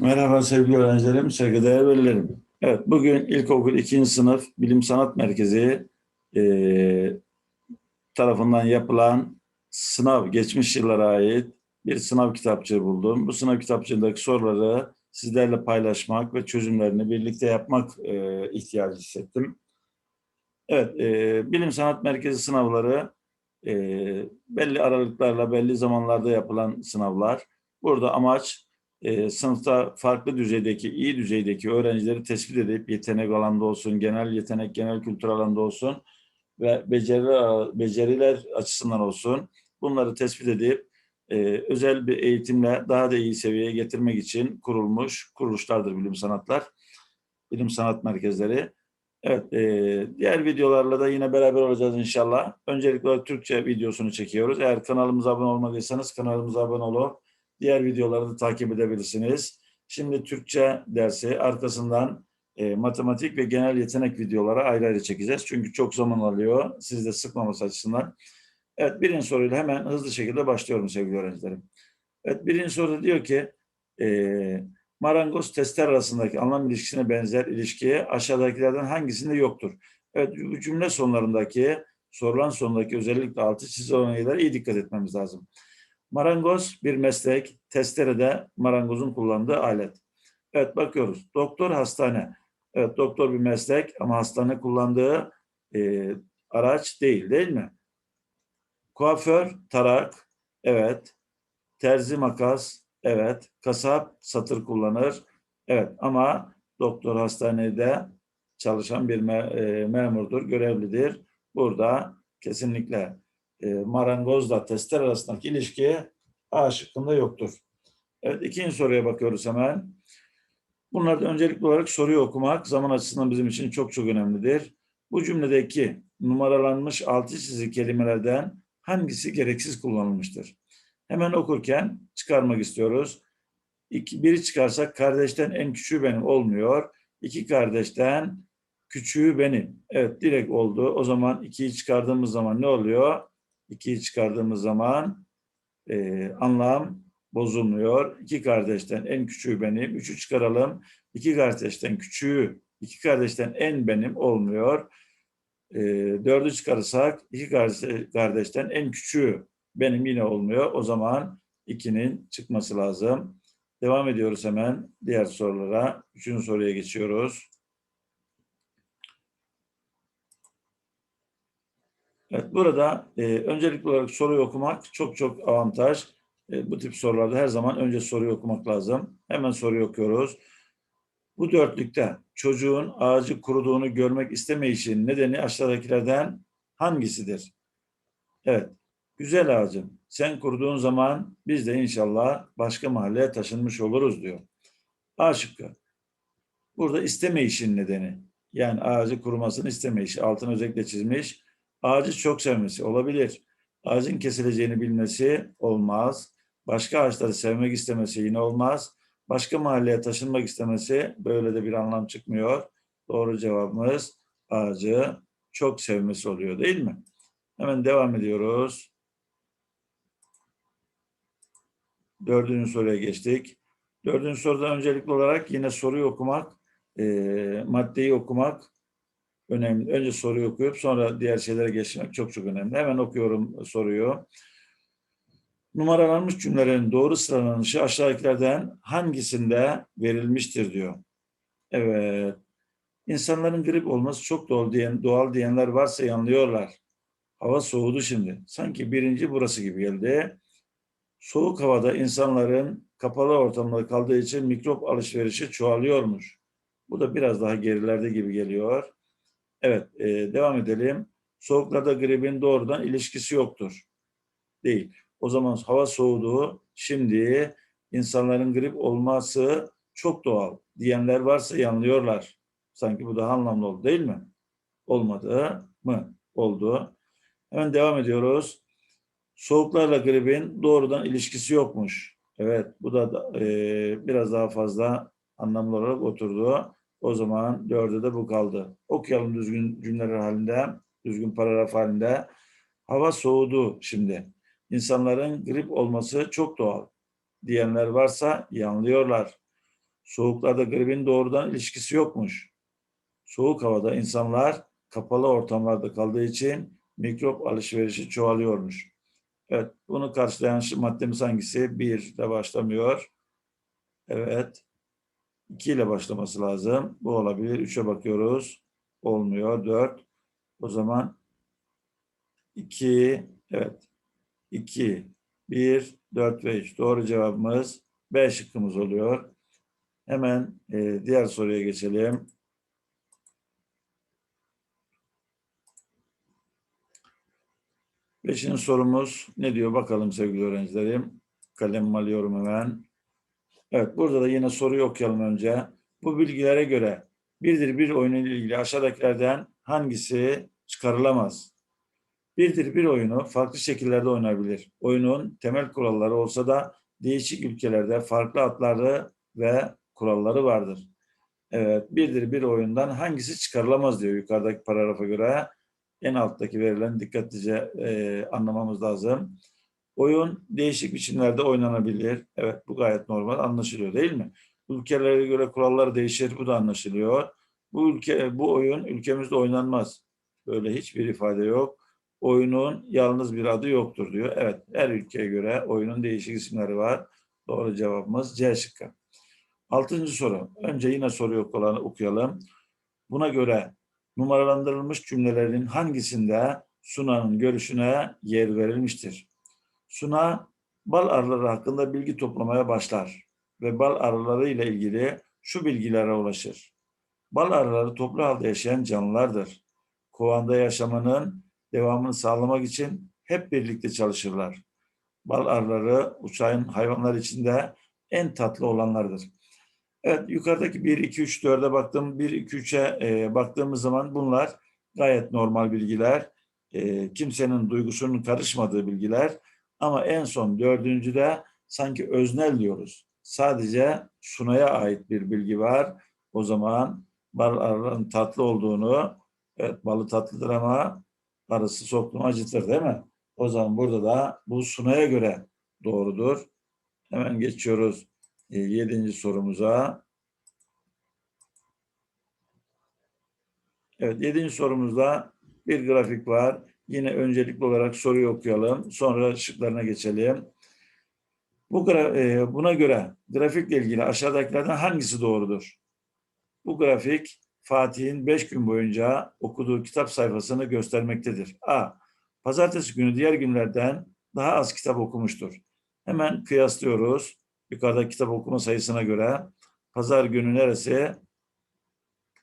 Merhaba sevgili öğrencilerim, saygıdeğer velilerim. Evet, bugün ilkokul 2. sınıf Bilim Sanat Merkezi eee, tarafından yapılan sınav, geçmiş yıllara ait bir sınav kitapçığı buldum. Bu sınav kitapçığındaki soruları sizlerle paylaşmak ve çözümlerini birlikte yapmak eee, ihtiyacı hissettim. Evet, eee, Bilim Sanat Merkezi sınavları eee, belli aralıklarla, belli zamanlarda yapılan sınavlar. Burada amaç e, sınıfta farklı düzeydeki, iyi düzeydeki öğrencileri tespit edip yetenek alanda olsun, genel yetenek, genel kültür alanda olsun ve beceriler, beceriler açısından olsun bunları tespit edip e, özel bir eğitimle daha da iyi seviyeye getirmek için kurulmuş kuruluşlardır bilim sanatlar, bilim sanat merkezleri. Evet, e, diğer videolarla da yine beraber olacağız inşallah. Öncelikle Türkçe videosunu çekiyoruz. Eğer kanalımıza abone olmadıysanız kanalımıza abone olun. Diğer videoları da takip edebilirsiniz. Şimdi Türkçe dersi arkasından e, matematik ve genel yetenek videoları ayrı ayrı çekeceğiz. Çünkü çok zaman alıyor. Siz de sıkmaması açısından. Evet birinci soruyla hemen hızlı şekilde başlıyorum sevgili öğrencilerim. Evet birinci soru diyor ki e, marangoz testler arasındaki anlam ilişkisine benzer ilişkiye aşağıdakilerden hangisinde yoktur? Evet bu cümle sonlarındaki sorulan sonundaki özellikle altı çizilen iyi dikkat etmemiz lazım. Marangoz bir meslek, testere de marangozun kullandığı alet. Evet bakıyoruz. Doktor hastane. Evet doktor bir meslek ama hastane kullandığı e, araç değil değil mi? Kuaför tarak. Evet. Terzi makas. Evet. Kasap satır kullanır. Evet ama doktor hastanede çalışan bir me e, memurdur, görevlidir. Burada kesinlikle e, marangozla tester arasındaki ilişki A şıkkında yoktur. Evet ikinci soruya bakıyoruz hemen. Bunlarda öncelikli olarak soruyu okumak zaman açısından bizim için çok çok önemlidir. Bu cümledeki numaralanmış altı çizili kelimelerden hangisi gereksiz kullanılmıştır? Hemen okurken çıkarmak istiyoruz. İki, biri çıkarsak kardeşten en küçüğü benim olmuyor. İki kardeşten küçüğü benim. Evet direkt oldu. O zaman ikiyi çıkardığımız zaman ne oluyor? 2'yi çıkardığımız zaman e, anlam bozulmuyor. İki kardeşten en küçüğü benim. Üçü çıkaralım. İki kardeşten küçüğü, iki kardeşten en benim olmuyor. E, dördü çıkarırsak iki kardeşten en küçüğü benim yine olmuyor. O zaman ikinin çıkması lazım. Devam ediyoruz hemen diğer sorulara. Üçüncü soruya geçiyoruz. Evet, burada e, öncelikli olarak soruyu okumak çok çok avantaj. E, bu tip sorularda her zaman önce soruyu okumak lazım. Hemen soruyu okuyoruz. Bu dörtlükte çocuğun ağacı kuruduğunu görmek istemeyişinin nedeni aşağıdakilerden hangisidir? Evet, güzel ağacım sen kuruduğun zaman biz de inşallah başka mahalleye taşınmış oluruz diyor. A şıkkı. Burada istemeyişin nedeni. Yani ağacı kurumasını istemeyişi. Altını özellikle çizmiş ağacı çok sevmesi olabilir. Ağacın kesileceğini bilmesi olmaz. Başka ağaçları sevmek istemesi yine olmaz. Başka mahalleye taşınmak istemesi böyle de bir anlam çıkmıyor. Doğru cevabımız ağacı çok sevmesi oluyor değil mi? Hemen devam ediyoruz. Dördüncü soruya geçtik. Dördüncü soruda öncelikli olarak yine soruyu okumak, e, maddeyi okumak önemli. Önce soruyu okuyup sonra diğer şeylere geçmek çok çok önemli. Hemen okuyorum soruyu. Numaralanmış cümlelerin doğru sıralanışı aşağıdakilerden hangisinde verilmiştir diyor. Evet. İnsanların grip olması çok doğal, diyen, doğal diyenler varsa yanılıyorlar. Hava soğudu şimdi. Sanki birinci burası gibi geldi. Soğuk havada insanların kapalı ortamda kaldığı için mikrop alışverişi çoğalıyormuş. Bu da biraz daha gerilerde gibi geliyor. Evet, e, devam edelim. Soğuklarda gripin doğrudan ilişkisi yoktur. Değil. O zaman hava soğuduğu, şimdi insanların grip olması çok doğal diyenler varsa yanılıyorlar. Sanki bu daha anlamlı oldu değil mi? Olmadı mı? Oldu. Hemen devam ediyoruz. Soğuklarla gripin doğrudan ilişkisi yokmuş. Evet, bu da e, biraz daha fazla anlamlı olarak oturdu. O zaman dörde de bu kaldı. Okuyalım düzgün cümleler halinde, düzgün paragraf halinde. Hava soğudu şimdi. İnsanların grip olması çok doğal. Diyenler varsa yanılıyorlar. Soğuklarda gripin doğrudan ilişkisi yokmuş. Soğuk havada insanlar kapalı ortamlarda kaldığı için mikrop alışverişi çoğalıyormuş. Evet, bunu karşılayan maddemiz hangisi? Bir ile başlamıyor. Evet. 2 ile başlaması lazım. Bu olabilir. 3'e bakıyoruz. Olmuyor. 4. O zaman 2, evet. 2, 1, 4 ve 3. Doğru cevabımız B şıkkımız oluyor. Hemen e, diğer soruya geçelim. Beşinci sorumuz ne diyor bakalım sevgili öğrencilerim. Kalemimi alıyorum hemen. Evet burada da yine soruyu okuyalım önce. Bu bilgilere göre birdir bir oyunun ilgili aşağıdakilerden hangisi çıkarılamaz? Birdir bir oyunu farklı şekillerde oynanabilir. Oyunun temel kuralları olsa da değişik ülkelerde farklı adları ve kuralları vardır. Evet, birdir bir oyundan hangisi çıkarılamaz diyor yukarıdaki paragrafa göre. En alttaki verilen dikkatlice e, anlamamız lazım. Oyun değişik biçimlerde oynanabilir. Evet bu gayet normal anlaşılıyor değil mi? Ülkelere göre kurallar değişir bu da anlaşılıyor. Bu ülke bu oyun ülkemizde oynanmaz. Böyle hiçbir ifade yok. Oyunun yalnız bir adı yoktur diyor. Evet her ülkeye göre oyunun değişik isimleri var. Doğru cevabımız C şıkkı. Altıncı soru. Önce yine soruyu okuyalım. Buna göre numaralandırılmış cümlelerin hangisinde Suna'nın görüşüne yer verilmiştir? Suna bal arıları hakkında bilgi toplamaya başlar ve bal arıları ile ilgili şu bilgilere ulaşır. Bal arıları toplu halde yaşayan canlılardır. Kovanda yaşamanın devamını sağlamak için hep birlikte çalışırlar. Bal arıları uçan hayvanlar içinde en tatlı olanlardır. Evet yukarıdaki 1, 2, 3, 4'e baktım. 1, 2, 3'e e, baktığımız zaman bunlar gayet normal bilgiler. E, kimsenin duygusunun karışmadığı bilgiler. Ama en son dördüncüde sanki öznel diyoruz. Sadece Sunay'a ait bir bilgi var. O zaman bal arıların tatlı olduğunu, evet balı tatlıdır ama arısı soktuğunu acıtır değil mi? O zaman burada da bu Sunay'a göre doğrudur. Hemen geçiyoruz e, yedinci sorumuza. Evet, yedinci sorumuzda bir grafik var. Yine öncelikli olarak soruyu okuyalım. Sonra şıklarına geçelim. Bu e, buna göre grafikle ilgili aşağıdakilerden hangisi doğrudur? Bu grafik Fatih'in beş gün boyunca okuduğu kitap sayfasını göstermektedir. A. Pazartesi günü diğer günlerden daha az kitap okumuştur. Hemen kıyaslıyoruz. Yukarıda kitap okuma sayısına göre. Pazar günü neresi?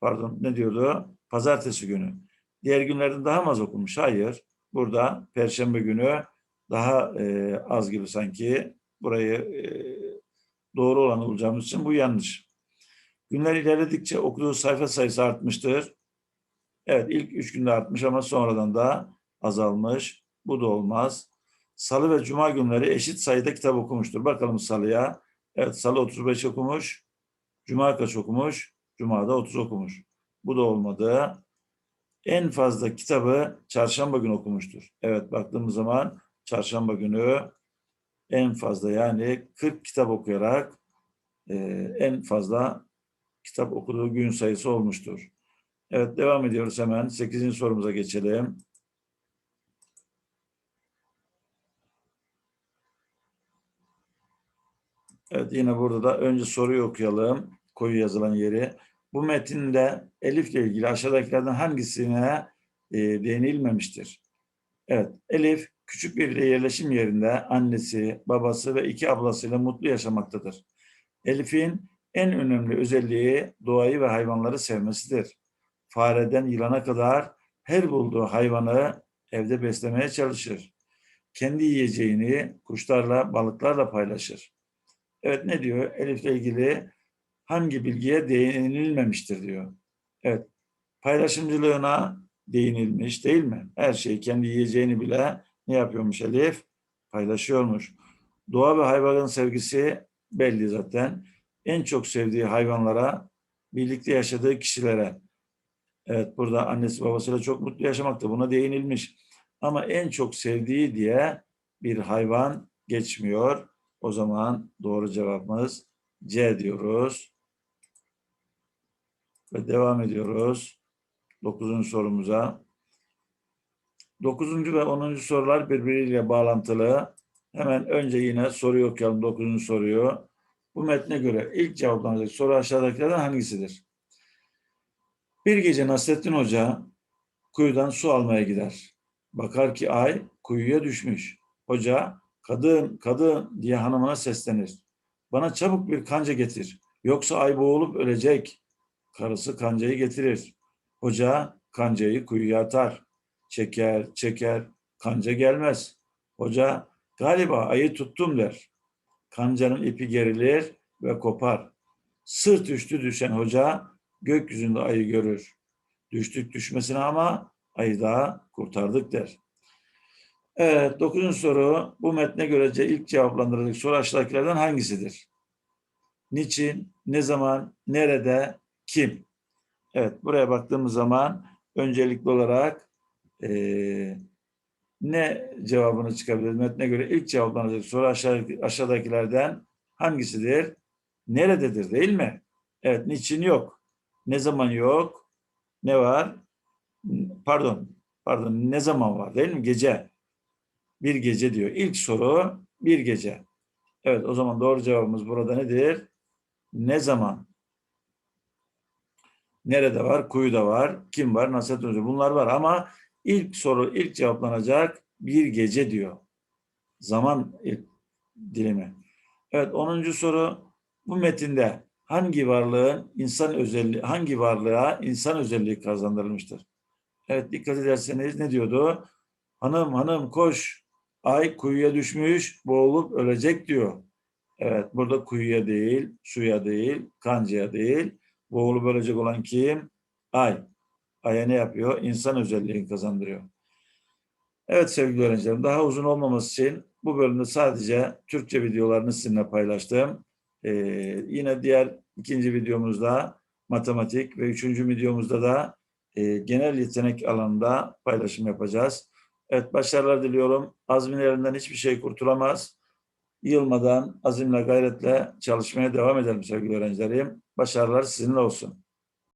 Pardon ne diyordu? Pazartesi günü. Diğer günlerden daha mı az okumuş? Hayır. Burada Perşembe günü daha e, az gibi sanki. Burayı e, doğru olanı bulacağımız için bu yanlış. Günler ilerledikçe okuduğu sayfa sayısı artmıştır. Evet ilk üç günde artmış ama sonradan da azalmış. Bu da olmaz. Salı ve Cuma günleri eşit sayıda kitap okumuştur. Bakalım Salı'ya. Evet Salı 35 okumuş. Cuma kaç okumuş? Cuma'da 30 okumuş. Bu da olmadı. En fazla kitabı çarşamba günü okumuştur. Evet baktığımız zaman çarşamba günü en fazla yani 40 kitap okuyarak e, en fazla kitap okuduğu gün sayısı olmuştur. Evet devam ediyoruz hemen. 8. sorumuza geçelim. Evet yine burada da önce soruyu okuyalım. Koyu yazılan yeri. Bu metinde Elif ile ilgili aşağıdakilerden hangisine e, değinilmemiştir? Evet, Elif küçük bir yerleşim yerinde annesi, babası ve iki ablasıyla mutlu yaşamaktadır. Elif'in en önemli özelliği doğayı ve hayvanları sevmesidir. Fareden yılana kadar her bulduğu hayvanı evde beslemeye çalışır. Kendi yiyeceğini kuşlarla, balıklarla paylaşır. Evet ne diyor? Elif'le ilgili hangi bilgiye değinilmemiştir diyor. Evet. Paylaşımcılığına değinilmiş değil mi? Her şeyi kendi yiyeceğini bile ne yapıyormuş Elif? Paylaşıyormuş. Doğa ve hayvanın sevgisi belli zaten. En çok sevdiği hayvanlara, birlikte yaşadığı kişilere. Evet burada annesi babasıyla çok mutlu yaşamakta. Buna değinilmiş. Ama en çok sevdiği diye bir hayvan geçmiyor. O zaman doğru cevabımız C diyoruz. Ve devam ediyoruz. Dokuzuncu sorumuza. Dokuzuncu ve onuncu sorular birbiriyle bağlantılı. Hemen önce yine soruyu okuyalım. Dokuzuncu soruyu. Bu metne göre ilk cevaplanacak soru aşağıdakilerden hangisidir? Bir gece Nasrettin Hoca kuyudan su almaya gider. Bakar ki ay kuyuya düşmüş. Hoca kadın kadın diye hanımına seslenir. Bana çabuk bir kanca getir. Yoksa ay boğulup ölecek. Karısı kancayı getirir. Hoca kancayı kuyuya atar. Çeker çeker kanca gelmez. Hoca galiba ayı tuttum der. Kancanın ipi gerilir ve kopar. Sırt üstü düşen hoca gökyüzünde ayı görür. Düştük düşmesine ama ayı daha kurtardık der. Evet, dokuzuncu soru. Bu metne görece ilk cevaplandırılacak soru aşağıdakilerden hangisidir? Niçin, ne zaman, nerede, kim? Evet, buraya baktığımız zaman öncelikli olarak eee, ne cevabını çıkabilir? Metne göre ilk cevaplanacak soru aşağı, aşağıdakilerden hangisidir? Nerededir değil mi? Evet, niçin yok? Ne zaman yok? Ne var? Pardon, pardon, ne zaman var değil mi? Gece. Bir gece diyor. İlk soru bir gece. Evet, o zaman doğru cevabımız burada nedir? Ne zaman? Nerede var? Kuyuda var. Kim var? Nasrettin Hoca. Bunlar var ama ilk soru, ilk cevaplanacak bir gece diyor. Zaman ilk dilimi. Evet, 10. soru. Bu metinde hangi varlığın insan özelliği, hangi varlığa insan özelliği kazandırılmıştır? Evet, dikkat ederseniz ne diyordu? Hanım hanım koş, ay kuyuya düşmüş, boğulup ölecek diyor. Evet, burada kuyuya değil, suya değil, kancaya değil, boğulup ölecek olan kim? Ay. Ay'a ne yapıyor? İnsan özelliğini kazandırıyor. Evet sevgili öğrencilerim, daha uzun olmaması için bu bölümde sadece Türkçe videolarını sizinle paylaştım. Ee, yine diğer ikinci videomuzda matematik ve üçüncü videomuzda da e, genel yetenek alanında paylaşım yapacağız. Evet başarılar diliyorum. Azmin elinden hiçbir şey kurtulamaz. Yılmadan azimle gayretle çalışmaya devam edelim sevgili öğrencilerim. Başarılar sizinle olsun.